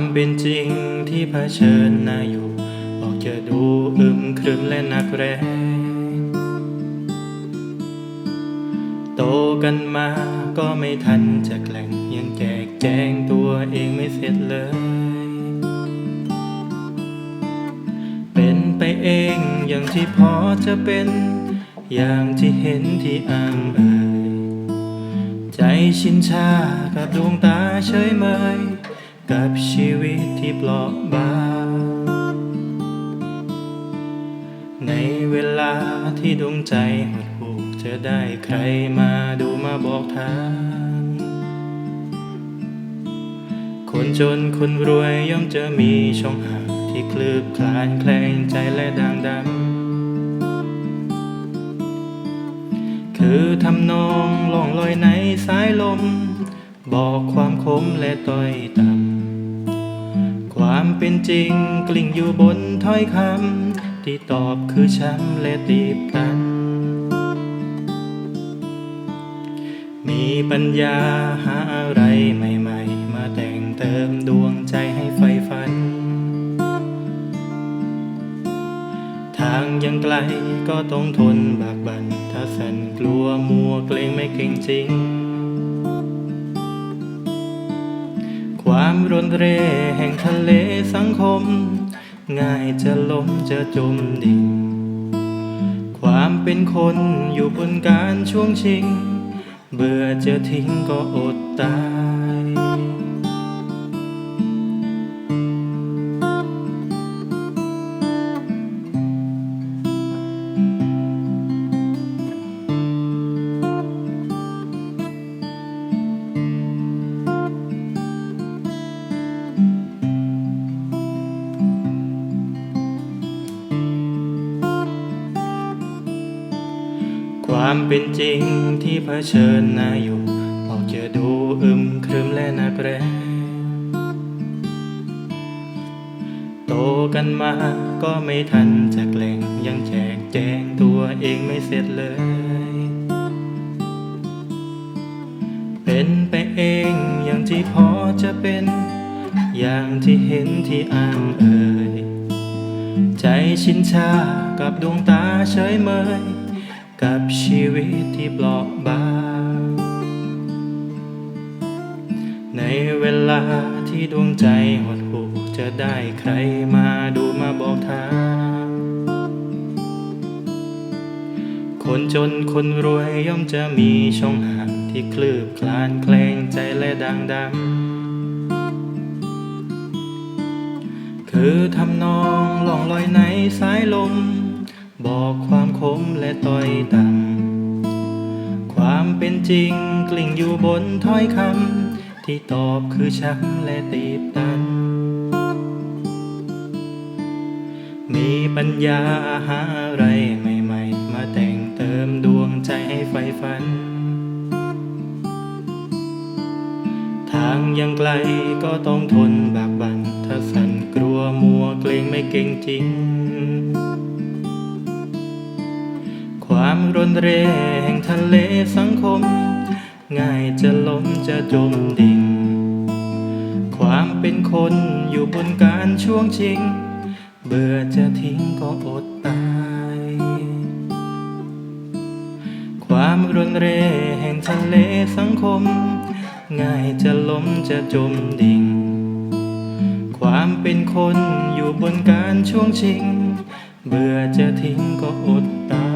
ความเป็นจริงที่เผชิญหน้าอยู่ ออกจะดูอึมครึมและหนักแรงโตกันมาก็ไม่ทันจะแกล้งยังแจกแจงตัวเองไม่เสร็จเลย เป็นไปเองอย่างที่พอจะเป็น อย่างที่เห็นที่อ่างเอ่ยใจชินชากับดวงตาเฉยเมย กับชีวิตที่เปราะบางในเวลาที่ดวงใจหดหู่จะได้ใครมาดูมาบอกทาง คนจนคนรวยย่อมจะมีช่องห่างที่คลืบคลานแคลงใจและด่างดำคือทำนองล่องลอยในสายลม บอกความคมและต้อยต่ำ ความเป็นจริงกลิ่งอยู่บนถ้อยคำที่ตอบคือช้ำและตีบตัน มีปัญญาหาอะไรใหม่ ๆ มาแต่งเติมดวงใจให้ไฟฝัน ทางยังไกลก็ต้องทนบากบันถ้าสั่นกลัวมัวเกรงไม่เก่งจริง ความรนเรแห่งทะเลสังคม ง่ายจะล้มจะจมดิ่ง ความเป็นคนอยู่บนการช่วงชิง เบื่อจะทิ้งก็อดตาย ความเป็นจริงที่เผชิญหน้าอยู่ออกจะดูอึมครึมและนักแรงโตกันมาก็ไม่ทันจะแกล้งยังแจกแจงตัวเองไม่เสร็จเลย เป็นไปเองอย่างที่พอจะเป็น อย่างที่เห็นที่อ่างเอ่ย ใจชินชากับดวงตาเฉยเมย กับชีวิตที่เปราะบาง ในเวลาที่ดวงใจหดหู่จะได้ใครมาดูมาบอกทาง คนจนคนรวยย่อมจะมีช่องห่างที่คลืบคลานแคลงใจและดังดำคือทำนองล่องลอยในสายลม บอกความคมและต้อยต่ำความเป็นจริงกลิ่งอยู่บนถ้อยคำที่ตอบคือช้ำและตีบตัน มีปัญญาหาอะไรใหม่ๆ มาแต่งเติมดวงใจให้ไฟฝัน ทางยังไกลก็ต้องทนบากบัน ถ้าสั่นกลัวมัวเกรงไม่เก่งจริง ความรนเรแห่งทะเลสังคม ง่ายจะล้มจะจมดิ่ง ความเป็นคนอยู่บนการช่วงชิง เบื่อจะทิ้งก็อดตาย ความรนเรแห่งทะเลสังคม ง่ายจะล้มจะจมดิ่ง ความเป็นคนอยู่บนการช่วงชิง เบื่อจะทิ้งก็อดตาย